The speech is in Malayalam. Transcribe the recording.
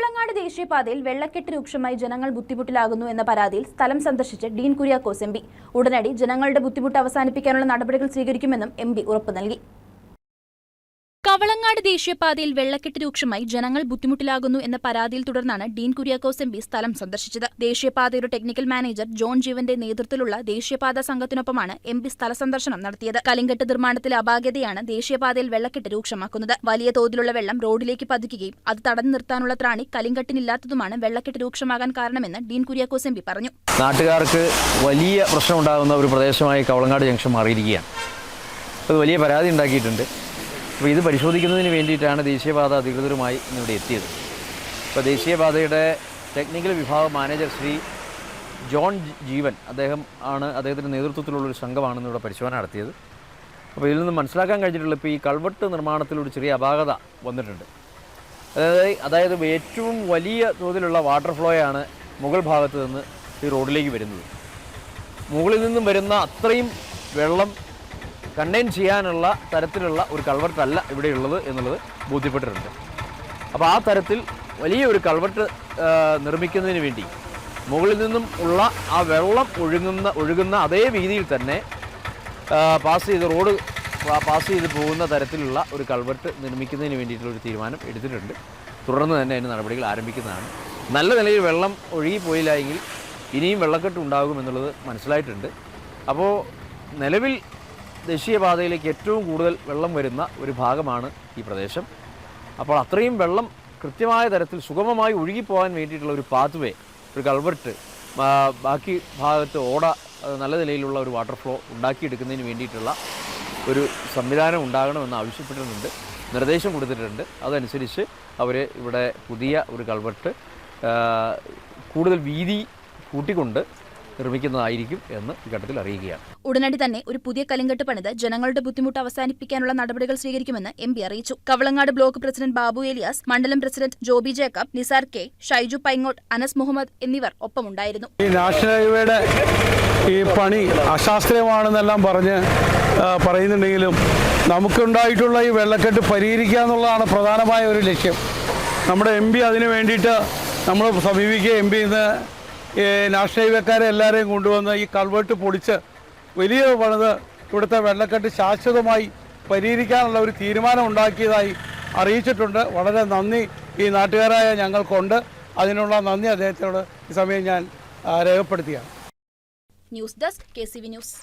കവളങ്ങാട് ദേശീയപാതയിൽ വെള്ളക്കെട്ട് രൂക്ഷമായി ജനങ്ങൾ ബുദ്ധിമുട്ടിലാകുന്നു എന്ന പരാതിയിൽ സ്ഥലം സന്ദർശിച്ച് ഡീൻ കുര്യാക്കോസ് എം ഉടനടി ജനങ്ങളുടെ ബുദ്ധിമുട്ട് അവസാനിപ്പിക്കാനുള്ള നടപടികൾ സ്വീകരിക്കുമെന്നും എം ഉറപ്പു നൽകി. കവളങ്ങാട് ദേശീയപാതയിൽ വെള്ളക്കെട്ട് രൂക്ഷമായി ജനങ്ങൾ ബുദ്ധിമുട്ടിലാകുന്നു എന്ന പരാതിയിൽ തുടർന്നാണ് ഡീൻ കുര്യാക്കോസ് എം സ്ഥലം സന്ദർശിച്ചത്. ദേശീയപാതയുടെ ടെക്നിക്കൽ മാനേജർ ജോൺ ജീവന്റെ നേതൃത്വത്തിലുള്ള ദേശീയപാത സംഘത്തിനൊപ്പമാണ് എം പി സ്ഥല സന്ദർശനം നടത്തിയത്. കലിങ്കെട്ട് നിർമ്മാണത്തിലെ അപാകതയാണ് ദേശീയപാതയിൽ വെള്ളക്കെട്ട് രൂക്ഷമാക്കുന്നത്. വലിയ തോതിലുള്ള വെള്ളം റോഡിലേക്ക് പതിക്കുകയും അത് തടഞ്ഞു നിർത്താനുള്ള ത്രാണി കലിങ്കെട്ടിനില്ലാത്തതുമാണ് വെള്ളക്കെട്ട് രൂക്ഷമാകാൻ കാരണമെന്ന് ഡീൻ കുര്യാക്കോസ് എം പി പറഞ്ഞു. നാട്ടുകാർക്ക് വലിയ പ്രശ്നമുണ്ടാകുന്ന ഒരു പ്രദേശമായി കവളങ്ങാട് ജംഗ്ഷൻ മാറിയിരിക്കുകയാണ്. അത് വലിയ പരാതി ഉണ്ടാക്കിയിട്ടുണ്ട്. അപ്പോൾ ഇത് പരിശോധിക്കുന്നതിന് വേണ്ടിയിട്ടാണ് ദേശീയപാത അധികൃതരുമായി ഇന്നിവിടെ എത്തിയത്. ഇപ്പോൾ ദേശീയപാതയുടെ ടെക്നിക്കൽ വിഭാഗ മാനേജർ ശ്രീ ജോൺ ജീവൻ അദ്ദേഹം ആണ് അദ്ദേഹത്തിന്റെ നേതൃത്വത്തിലുള്ളൊരു സംഘമാണ് ഇന്നിവിടെ പരിശോധന നടത്തിയത്. അപ്പോൾ ഇതിൽ നിന്ന് മനസ്സിലാക്കാൻ കഴിഞ്ഞിട്ടുള്ള ഇപ്പോൾ ഈ കൾവെട്ട് നിർമ്മാണത്തിൽ ഒരു ചെറിയ അപാകത വന്നിട്ടുണ്ട്. അതായത് അതായത് ഏറ്റവും വലിയ തോതിലുള്ള വാട്ടർ ഫ്ലോയാണ് മുകൾ ഭാഗത്ത് നിന്ന് ഈ റോഡിലേക്ക് വരുന്നത്. മുകളിൽ നിന്നും വരുന്ന അത്രയും വെള്ളം കണ്ടെയ്ൻ ചെയ്യാനുള്ള തരത്തിലുള്ള ഒരു കൾവർട്ടല്ല ഇവിടെയുള്ളത് എന്നുള്ളത് ബോധ്യപ്പെട്ടിട്ടുണ്ട്. അപ്പോൾ ആ തരത്തിൽ വലിയ ഒരു കൾവർട്ട് നിർമ്മിക്കുന്നതിന് വേണ്ടി മുകളിൽ നിന്നും ഉള്ള ആ വെള്ളം ഒഴുകുന്ന ഒഴുകുന്ന അതേ രീതിയിൽ തന്നെ പാസ് ചെയ്ത് റോഡ് പാസ് ചെയ്ത് പോകുന്ന തരത്തിലുള്ള ഒരു കൾവർട്ട് നിർമ്മിക്കുന്നതിന് വേണ്ടിയിട്ടുള്ള ഒരു തീരുമാനം എടുത്തിട്ടുണ്ട്. തുടർന്ന് തന്നെ അതിന് നടപടികൾ ആരംഭിക്കുന്നതാണ്. നല്ല നിലയിൽ വെള്ളം ഒഴുകിപ്പോയില്ല എങ്കിൽ ഇനിയും വെള്ളക്കെട്ട് ഉണ്ടാകുമെന്നുള്ളത് മനസ്സിലായിട്ടുണ്ട്. അപ്പോൾ നിലവിൽ ദേശീയപാതയിലേക്ക് ഏറ്റവും കൂടുതൽ വെള്ളം വരുന്ന ഒരു ഭാഗമാണ് ഈ പ്രദേശം. അപ്പോൾ അത്രയും വെള്ളം കൃത്യമായ തരത്തിൽ സുഗമമായി ഒഴുകിപ്പോകാൻ വേണ്ടിയിട്ടുള്ള ഒരു പാത്വേ ഒരു കൾവർട്ട് ബാക്കി ഭാഗത്ത് ഓട നല്ല നിലയിലുള്ള ഒരു വാട്ടർ ഫ്ലോ ഉണ്ടാക്കിയെടുക്കുന്നതിന് വേണ്ടിയിട്ടുള്ള ഒരു സംവിധാനം ഉണ്ടാകണമെന്ന് ആവശ്യപ്പെട്ടിട്ടുണ്ട്. നിർദ്ദേശം കൊടുത്തിട്ടുണ്ട്. അതനുസരിച്ച് അവർ ഇവിടെ പുതിയ ഒരു കൾവർട്ട് കൂടുതൽ വീതി കൂട്ടിക്കൊണ്ട് നിർമ്മിക്കുന്നതായിരിക്കും എന്ന് ഈ ഘട്ടത്തിൽ അറിയിക്കുകയാണ് ഉടനടി തന്നെ ഒരു പുതിയ കലിംഗട്ട് പണിത് ജനങ്ങളുടെ ബുദ്ധിമുട്ട് അവസാനിപ്പിക്കാനുള്ള നടപടികൾ സ്വീകരിക്കുമെന്ന് എം പി അറിയിച്ചു. കവളങ്ങാട് ബ്ലോക്ക് പ്രസിഡന്റ് ബാബു ഏലിയാസ് മണ്ഡലം പ്രസിഡന്റ് ജോബി ജേക്കബ് നിസാർ കെ ഷൈജു പൈങ്ങോട്ട് അനസ് മുഹമ്മദ് എന്നിവർ ഒപ്പമുണ്ടായിരുന്നു. ഈ നാഷണൽ ഹൈവേയുടെ ഈ പണി അശാസ്ത്രീയമാണെന്നെല്ലാം പറഞ്ഞ് പറയുന്നുണ്ടെങ്കിലും നമുക്കുണ്ടായിട്ടുള്ള ഈ വെള്ളക്കെട്ട് പരിഹരിക്കുക എന്നുള്ളതാണ് പ്രധാനമായ ഒരു ലക്ഷ്യം. നമ്മുടെ എം പി അതിന് വേണ്ടിയിട്ട് നമ്മൾ സമീപിക്കുക. എം പി ഇന്ന് ഈ നാഷണൽ എല്ലാവരെയും കൊണ്ടുവന്ന് ഈ കൾവേർട്ട് പൊളിച്ച് വലിയ പണിത് ഇവിടുത്തെ വെള്ളക്കെട്ട് ശാശ്വതമായി പരിഹരിക്കാനുള്ള ഒരു തീരുമാനം ഉണ്ടാക്കിയതായി അറിയിച്ചിട്ടുണ്ട്. വളരെ നന്ദി ഈ നാട്ടുകാരായ ഞങ്ങൾക്കുണ്ട്. അതിനുള്ള നന്ദി അദ്ദേഹത്തോട് ഈ സമയം ഞാൻ രേഖപ്പെടുത്തിയാണ് news desk K C V news.